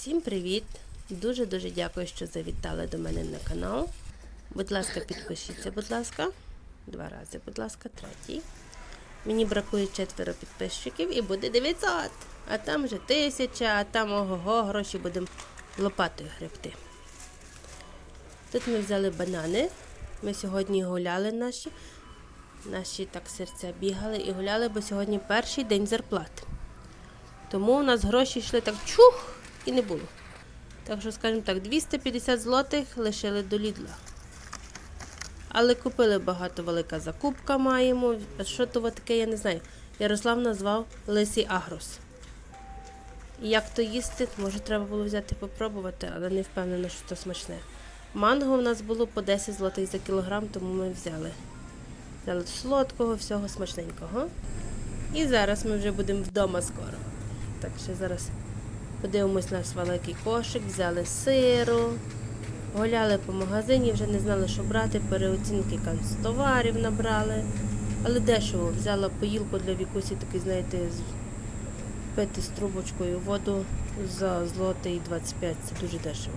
Всім привіт! Дуже-дуже дякую, що завітали до мене на канал. Будь ласка, підпишіться, будь ласка. Два рази, будь ласка, третій. Мені бракує четверо підписчиків і буде 900. А там вже тисяча, а там ого-го, гроші будемо лопатою гребти. Тут ми взяли банани. Ми сьогодні гуляли наші. Наші так серця бігали і гуляли, бо сьогодні перший день зарплати. Тому у нас гроші йшли так чух і не було. Так що, скажімо так, 250 злотих лишили до лідла. Але купили багато велика закупка маємо. А що то таке, я не знаю. Ярослав назвав лисий агрос. Як то їсти, може треба було взяти попробувати, але не впевнена, що це смачне. Манго в нас було по 10 злотих за кілограм, тому ми взяли. Взяли солодкого, всього смачненького. І зараз ми вже будемо вдома скоро. Так що зараз подивимось наш великий кошик, взяли сиру, гуляли по магазині, вже не знали, що брати, переоцінки канцтоварів набрали. Але дешево. Взяла поїлку для вікусі, такий, знаєте, з- пити з трубочкою воду за злотий 25. Це дуже дешево.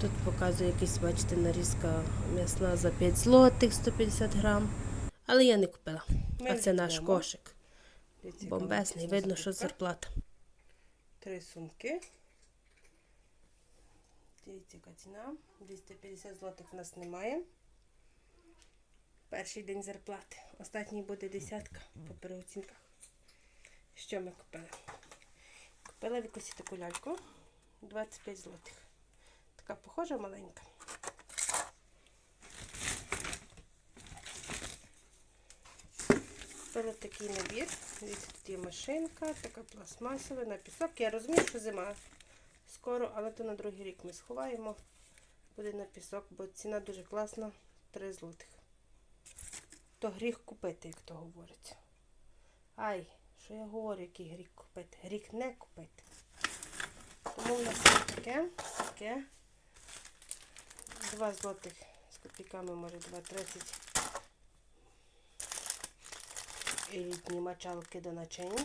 Тут показує якийсь, бачите, нарізка м'ясна за 5 злотих 150 грам. Але я не купила. А це наш кошик. Бомбесний, видно, що зарплата. Три сумки. Дивіться, яка ціна. 250 злотих у нас немає. Перший день зарплати. Останній буде десятка по переоцінках. Що ми купили? Купила якусь таку ляльку 25 злотих. Така похожа маленька. Купила такий набір. Дивіться, тут є машинка, така пластмасова на пісок. Я розумію, що зима скоро, але то на другий рік ми сховаємо. Буде на пісок, бо ціна дуже класна 3 злотих. То гріх купити, як то говориться. Ай, що я говорю, який гріх купити? Гріх не купити. Тому в нас таке, таке. 2 злотих з копійками, може 2,30 і літні мочалки до начиння.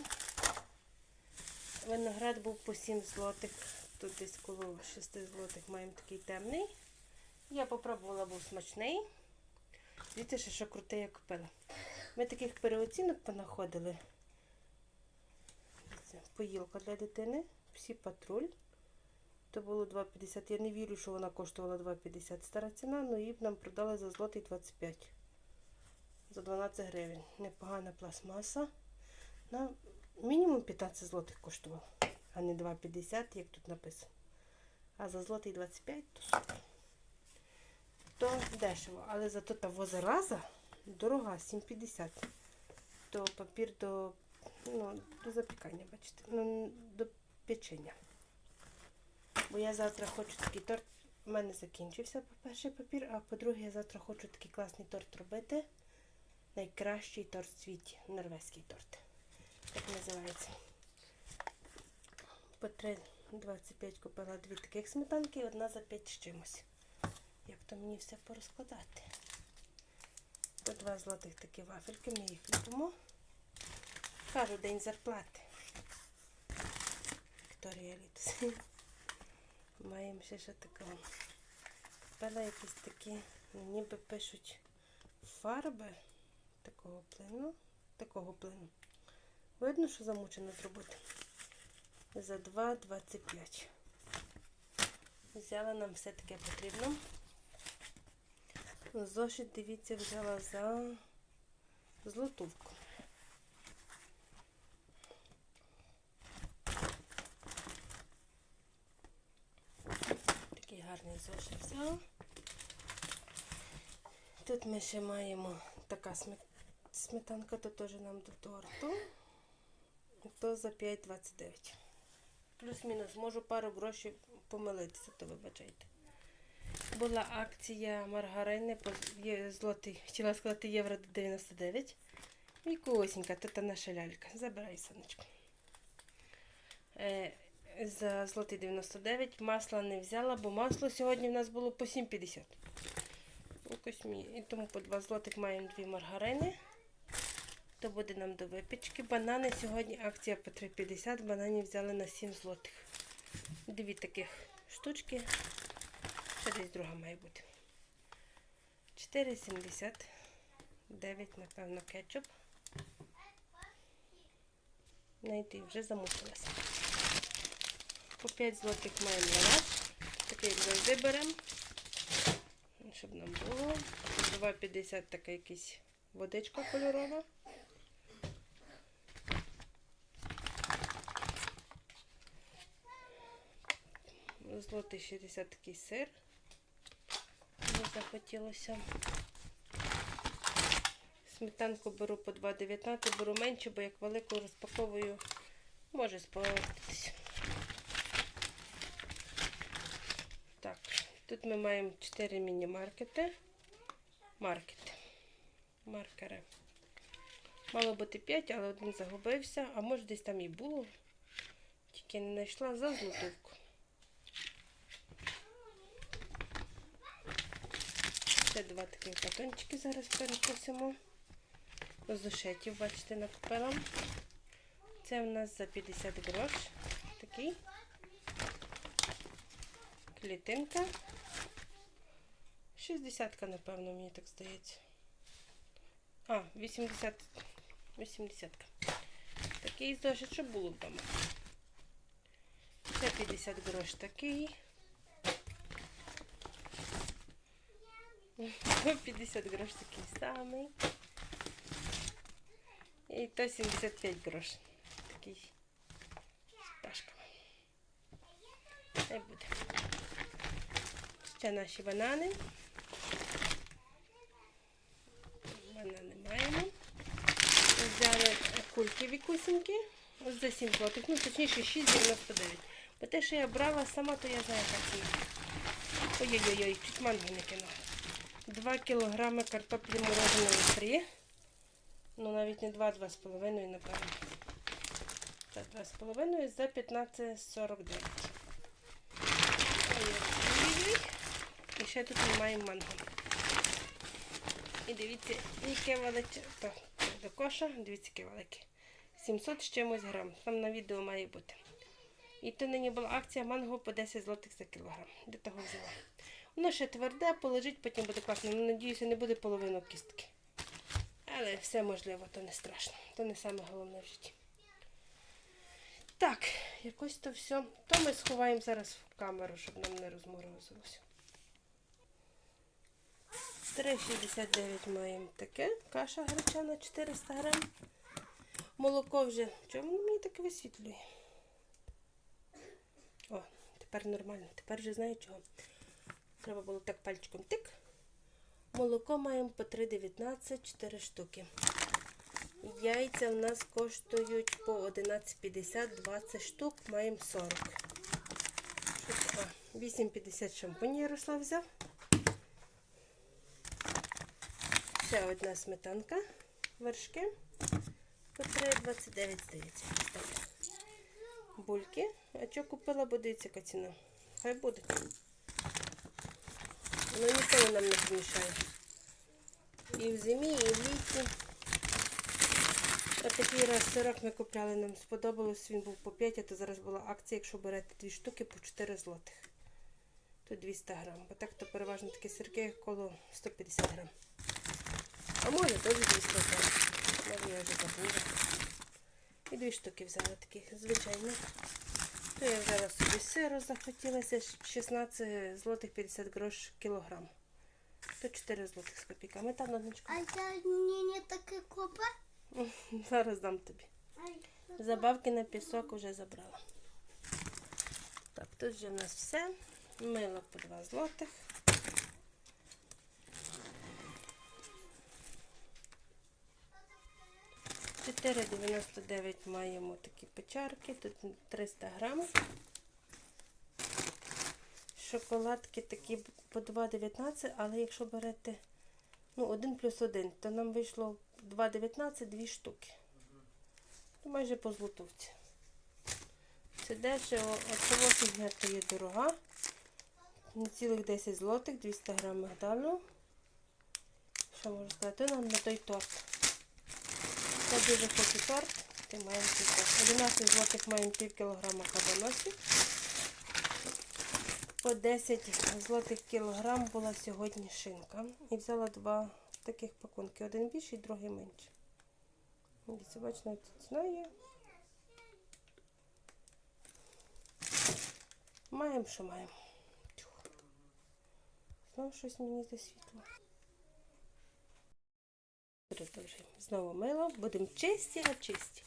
Виноград був по 7 злотих. Тут десь коло 6 злотих маємо такий темний. Я попробувала, був смачний. Дивіться, що, що круте я купила. Ми таких переоцінок понаходили. Поїлка для дитини, всі патруль. То було 2,50. Я не вірю, що вона коштувала 2,50. Стара ціна, але її б нам продали за злотий 25 за 12 гривень. Непогана пластмаса. На мінімум 15 злотих коштувала, а не 2,50, як тут написано. А за злотий 25 то супер. То дешево, але зато та возораза дорога 7,50. То папір до, ну, до запікання, бачите, ну, до печення. Бо я завтра хочу такий торт. У мене закінчився по-перше папір, а по-друге, я завтра хочу такий класний торт робити найкращий торт в світі. Норвезький торт. Так називається. По 3,25 купила дві таких сметанки і одна за 5 з чимось. Як то мені все порозкладати? По 2 злотих такі вафельки, ми їх любимо. Кажу, день зарплати. Вікторія Літус. Маємо ще що такого. Купила якісь такі, ніби пишуть фарби такого плину. Такого плину. Видно, що замучено зробити. За 2,25. Взяла нам все таке потрібно. Зошит, дивіться, взяла за злотувку. Такий гарний зошит взяла. Тут ми ще маємо така смет- сметанка, то теж нам до торту. То за 5,29. Плюс-мінус, можу пару грошей помилитися, то вибачайте. Була акція маргарини злотий, хотіла сказати євро 99. І косенька, то та наша лялька. Забирай, сонечко. Е, за злотий 99 масла не взяла, бо масло сьогодні в нас було по 7,50. І тому по 2 злотих маємо дві маргарини. То буде нам до випічки. Банани сьогодні акція по 3,50. Бананів взяли на 7 злотих. Дві таких штучки. Ще десь друга має бути. 4,79, напевно, кетчуп. Знайти вже замусилася. По 5 злотих маємо лаваш. Такий завжди беремо. Щоб нам було. 2,50 така якась водичка кольорова. Злотий 60 такий сир. Мені захотілося. Сметанку беру по 2,19, беру менше, бо як велику розпаковую, може спортитись. Так, тут ми маємо 4 міні-маркети. Маркети. Маркери. Мало бути 5, але один загубився, а може десь там і було. Тільки не знайшла за злотовку. Ще два такі батончики зараз перекусимо. З зошитів, бачите, накупила. Це в нас за 50 грош. Такий. Клітинка. 60, напевно, мені так здається. А, 80. 80. Такий зошит, щоб було вдома. Це 50 грош такий. 50 грош такий самий. І то 75 грош. Такий з пашками. Хай буде. Ще наші банани. Банани маємо. Взяли кульки вікусінькі. Ось за 7 злотих. Ну, точніше 6,99. Бо те, що я брала сама, то я знаю, яка ціна. Ой-ой-ой, чуть манго не кинула. 2 кілограми картоплі мороженої фрі. Ну, навіть не 2, 2,5, напевно. Так, 2,5 за 15,49. Ой-ой-ой. І ще тут ми маємо манго. І дивіться, яке величе. То, до коша, дивіться, яке велике. 700 з чимось грам. Там на відео має бути. І то нині була акція манго по 10 злотих за кілограм. Де того взяла. Воно ще тверде, полежить, потім буде класно. Надіюся, не буде половину кістки. Але все можливо, то не страшно. То не саме головне в житті. Так, якось то все. То ми сховаємо зараз в камеру, щоб нам не розморозилося. 3,69 маємо таке. Каша гречана 400 грам. Молоко вже. Чому воно мені таке висвітлює? О, тепер нормально. Тепер вже знаю чого. Треба було так пальчиком тик. Молоко маємо по 3,19, 4 штуки. Яйця в нас коштують по 11,50, 20 штук, маємо 40. 8,50 шампунь Ярослав взяв. Ще одна сметанка, вершки. По 3,29 здається. Бульки. А що купила, бо яка ціна. Хай буде. Воно ніколи нам не помішає. І в зимі, і в літі. Отакий раз сирок ми купляли, нам сподобалось, він був по 5, а то зараз була акція, якщо берете дві штуки по 4 злотих. Тут 200 грам. Бо так то переважно такі сирки коло 150 грам. А може теж 200 грам. Може я вже забула. І дві штуки взяла таких, звичайно. То я взяла собі сиру, захотілося 16 злотих 50 грош кілограм. То 4 злотих з копійками. Там одночку. А я не таке копа. Зараз дам тобі. Забавки на пісок вже забрала. Так, тут вже в нас все. Мило по 2 злотих. Чотири 99 маємо такі печарки, тут 300 грамів. Шоколадки такі по 2,19, але якщо берете ну, 1 плюс 1, то нам вийшло 2,19 дві штуки. То майже по злотовці. Це дешево, а цього фігня то є дорога. На цілих 10 злотих, 200 грам мигдалю. Що можу сказати? Нам на той торт. Я дуже хочу торт, то маємо цей 11 злотих маємо пів кілограма кабаносів. по 10 злотих кілограм була сьогодні шинка. І взяла два таких пакунки. Один більший, другий менший. Дивіться, бачите, тут ціна. Маємо, що маємо. Знову щось мені засвітло. Продовжуємо. Знову мило. Будемо чисті, а чисті.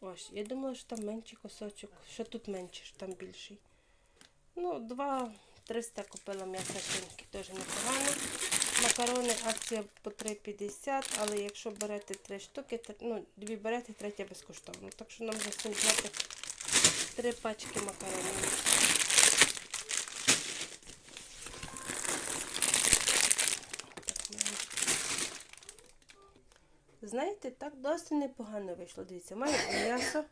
Ось, я думала, що там менший кусочок. Що тут менше, що там більший. Ну, 2-300 купила м'яса шинки, теж непогано. Макарони акція по 3,50, але якщо берете 3 штуки, ну, дві берете, третя безкоштовно. Так що нам за 7 3 пачки макаронів. Так, ну, Знаєте, так досить непогано вийшло. Дивіться, має м'ясо.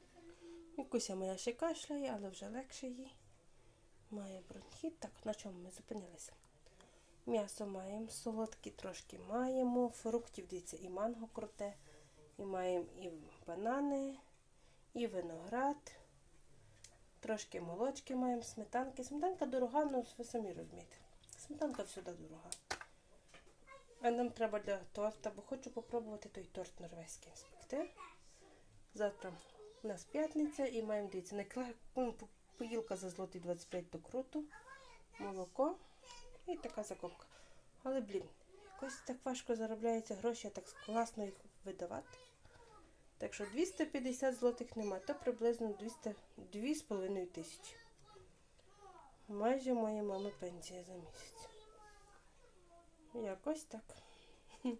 Якуся моя ще кашляє, але вже легше їй. Має бронхіт. Так, на чому ми зупинилися? М'ясо маємо, солодкі трошки маємо, фруктів, дивіться, і манго круте, і маємо і банани, і виноград, трошки молочки маємо, сметанки. Сметанка дорога, ну ви самі розумієте. Сметанка всюди дорога. А нам треба для торта, бо хочу попробувати той торт норвезький спекти. Завтра у нас п'ятниця і маємо дивіться, ну, поїлка за злотий 25 до круту, молоко і така закупка. Але, блін, якось так важко заробляються гроші, а так класно їх видавати. Так що 250 злотих нема, то приблизно 200, 2,5 тисячі. Майже моя мама пенсія за місяць. Якось так.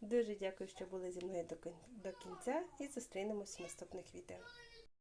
Дуже дякую, що були зі мною до кін- до кінця і зустрінемось в наступних відео.